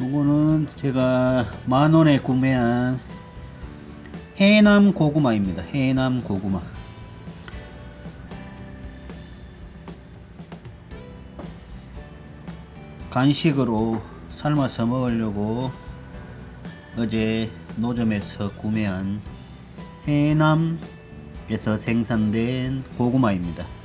요거는 제가 만원에 구매한 해남 고구마입니다. 해남 고구마. 간식으로 삶아서 먹으려고 어제 노점에서 구매한 해남에서 생산된 고구마입니다.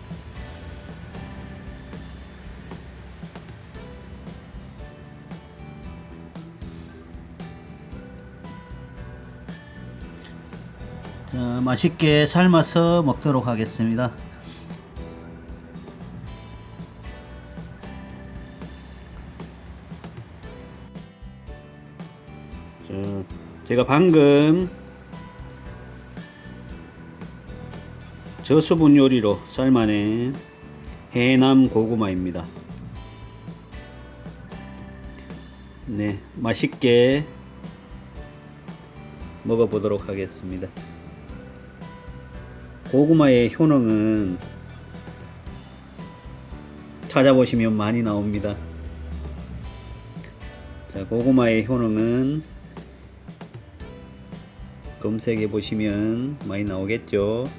자, 맛있게 삶아서 먹도록 하겠습니다. 자, 제가 방금 저수분 요리로 삶아낸 해남 고구마입니다. 네, 맛있게 먹어보도록 하겠습니다. 고구마의 효능은 찾아보시면 많이 나옵니다. 자, 고구마의 효능은 검색해 보시면 많이 나오겠죠.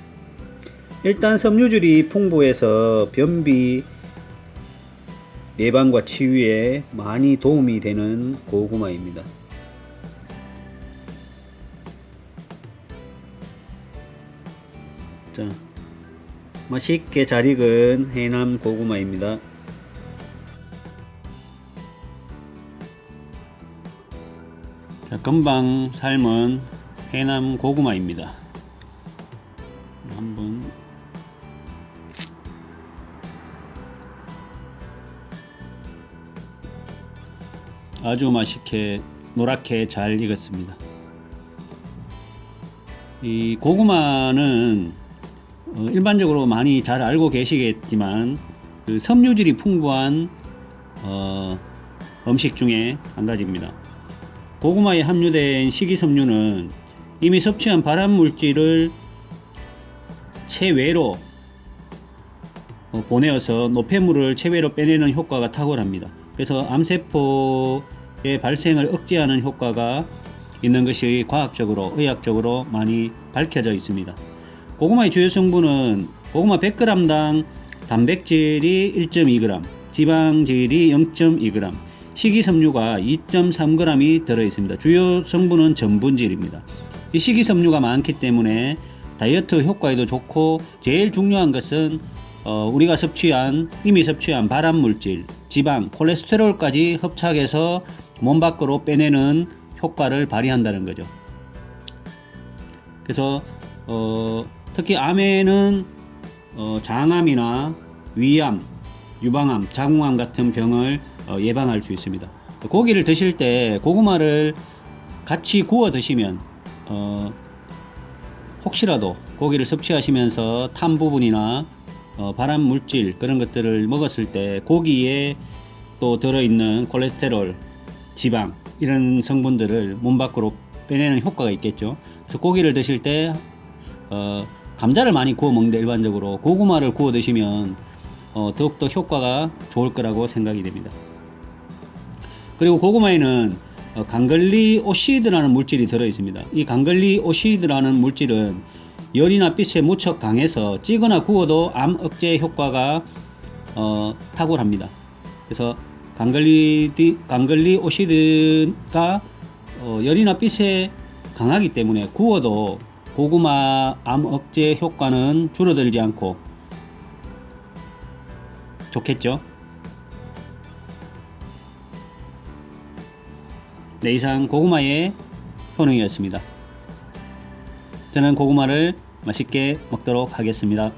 일단 섬유질이 풍부해서 변비 예방과 치유에 많이 도움이 되는 고구마입니다. 자, 맛있게 잘 익은 해남 고구마입니다. 자, 금방 삶은 해남 고구마입니다. 한번 아주 맛있게 노랗게 잘 익었습니다. 이 고구마는 어, 일반적으로 많이 잘 알고 계시겠지만 그 섬유질이 풍부한 어, 음식 중에 한 가지입니다. 고구마에 함유된 식이섬유는 이미 섭취한 발암 물질을 체외로 어, 보내어서 노폐물을 체외로 빼내는 효과가 탁월합니다. 그래서 암세포의 발생을 억제하는 효과가 있는 것이 과학적으로, 의학적으로 많이 밝혀져 있습니다. 고구마의 주요 성분은 고구마 100g당 단백질이 1.2g, 지방질이 0.2g, 식이섬유가 2.3g이 들어 있습니다. 주요 성분은 전분질입니다. 이 식이섬유가 많기 때문에 다이어트 효과에도 좋고 제일 중요한 것은 어, 우리가 섭취한 이미 섭취한 발암 물질, 지방, 콜레스테롤까지 흡착해서 몸 밖으로 빼내는 효과를 발휘한다는 거죠. 그래서 어, 특히 암에는 어, 장암이나 위암, 유방암, 자궁암 같은 병을 어, 예방할 수 있습니다. 고기를 드실 때 고구마를 같이 구워 드시면 어, 혹시라도 고기를 섭취하시면서 탄 부분이나 어, 발암 물질 그런 것들을 먹었을 때 고기에 또 들어있는 콜레스테롤, 지방 이런 성분들을 몸 밖으로 빼내는 효과가 있겠죠. 그래서 고기를 드실 때 어, 감자를 많이 구워 먹는데 일반적으로 고구마를 구워 드시면 어, 더욱더 효과가 좋을 거라고 생각이 됩니다. 그리고 고구마에는 어, 강글리 오시드라는 물질이 들어 있습니다. 이 강글리 오시드라는 물질은 열이나 빛에 무척 강해서 찌거나 구워도 암 억제 효과가 어, 탁월합니다. 그래서 강글리 강글리 오시드가 어, 열이나 빛에 강하기 때문에 구워도 고구마 암 억제 효과는 줄어들지 않고 좋겠죠. 네, 이상 고구마의 효능이었습니다. 저는 고구마를 맛있게 먹도록 하겠습니다.